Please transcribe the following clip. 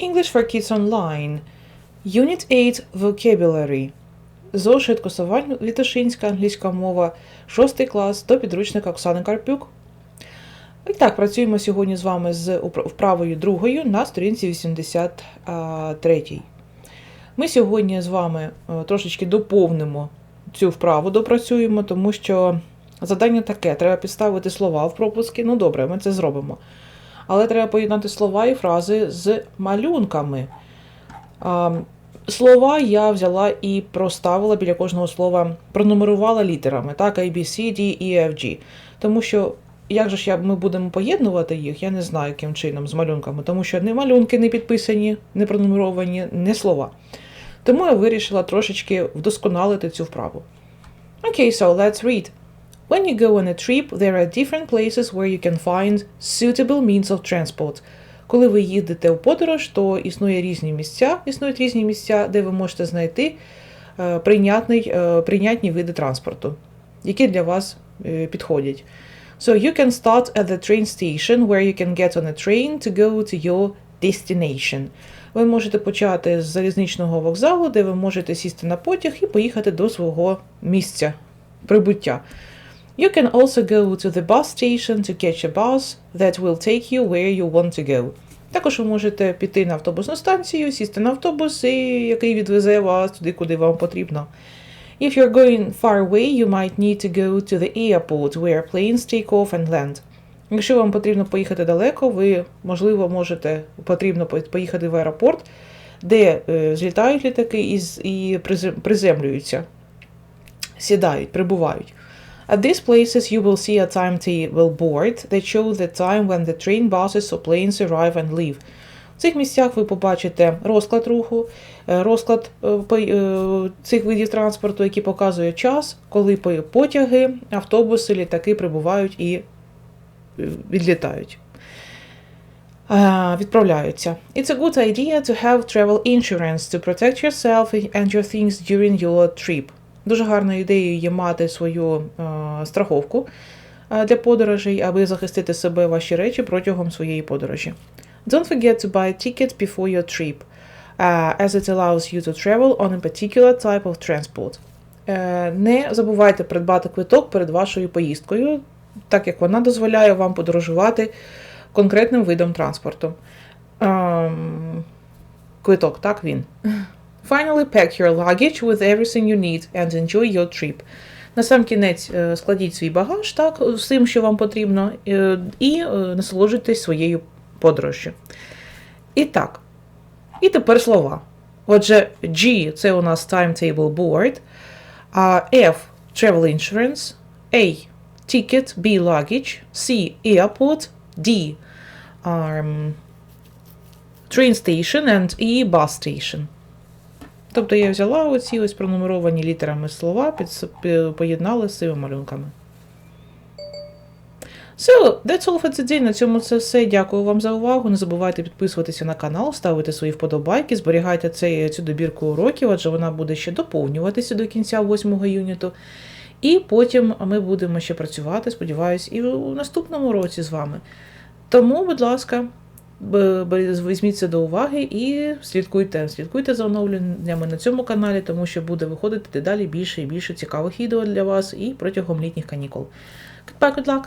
English for Kids Online. Unit 8 Vocabulary. Зошит Косовань Вітошинська, англійська мова, 6 клас до підручника Оксани Карпюк. І так, працюємо сьогодні з вами з вправою другою на сторінці 83. Ми сьогодні з вами е, трошечки доповнимо цю вправу, допрацюємо, тому що завдання таке: треба підставити слова в пропуски. Ну добре, ми це зробимо. Але треба поєднати слова і фрази з малюнками. Слова я взяла і проставила біля кожного слова, пронумерувала літерами, так, A, B, C, D, E, F, G. Тому що, як же ж я, ми будемо поєднувати їх, я не знаю, яким чином з малюнками, тому що не малюнки не підписані, не пронумеровані, не слова. Тому я вирішила трошечки вдосконалити цю вправу. Okay, so let's read. When you go on a trip, there are different places where you can find suitable means of transport. Коли ви їдете у подорож, то існує різні місця, існують різні місця, де ви можете знайти е, прийнятний, е, прийнятні види транспорту, які для вас е, підходять. So you can start at the train station where you can get on a train to go to your destination. Ви можете почати з залізничного вокзалу, де ви можете сісти на потяг і поїхати до свого місця прибуття. You can also go to the bus station to catch a bus that will take you where you want to go. Також ви можете піти на автобусну станцію, сісти на автобус, і, який відвезе вас туди, куди вам потрібно. If you're going far away, you might need to go to the airport where planes take off and land. Якщо вам потрібно поїхати далеко, ви, можливо, можете потрібно поїхати в аеропорт, де е, злітають літаки і, і призем- приземлюються, сідають, прибувають. At these places, you will see a timetable board that shows the time when the train, buses or planes arrive and leave. В цих місцях ви побачите розклад руху, е, розклад е, е, цих видів транспорту, який показує час, коли потяги, автобуси, літаки прибувають і е, відлітають. Е, Відправляються. It's a good idea to have travel insurance to protect yourself and your things during your trip. Дуже гарною ідеєю є мати свою е, страховку е, для подорожей, аби захистити себе ваші речі протягом своєї подорожі. Don't forget to buy a ticket before your trip, uh, as it allows you to travel on a particular type of transport. Е, Не забувайте придбати квиток перед вашою поїздкою, так як вона дозволяє вам подорожувати конкретним видом транспорту. Ем, Квиток, так він. Finally, pack your luggage with everything you need and enjoy your trip. На сам кінець е, складіть свій багаж, так, з тим, що вам потрібно, е, і е, насолоджуйтесь своєю подорожжю. І так. І тепер слова. Отже, G це у нас timetable board, а F travel insurance, A ticket, B luggage, C airport, D um, train station and E bus station. Тобто я взяла оці ось пронумеровані літерами слова, поєднала з цими малюнками. So, that's all for today. На цьому це все. Дякую вам за увагу. Не забувайте підписуватися на канал, ставити свої вподобайки, зберігайте цей, цю добірку уроків, адже вона буде ще доповнюватися до кінця 8 юніту. І потім ми будемо ще працювати, сподіваюсь, і у наступному році з вами. Тому, будь ласка, візьміть це до уваги і слідкуйте, слідкуйте за оновленнями на цьому каналі, тому що буде виходити дедалі більше і більше цікавих відео для вас і протягом літніх канікул. Goodbye, good luck!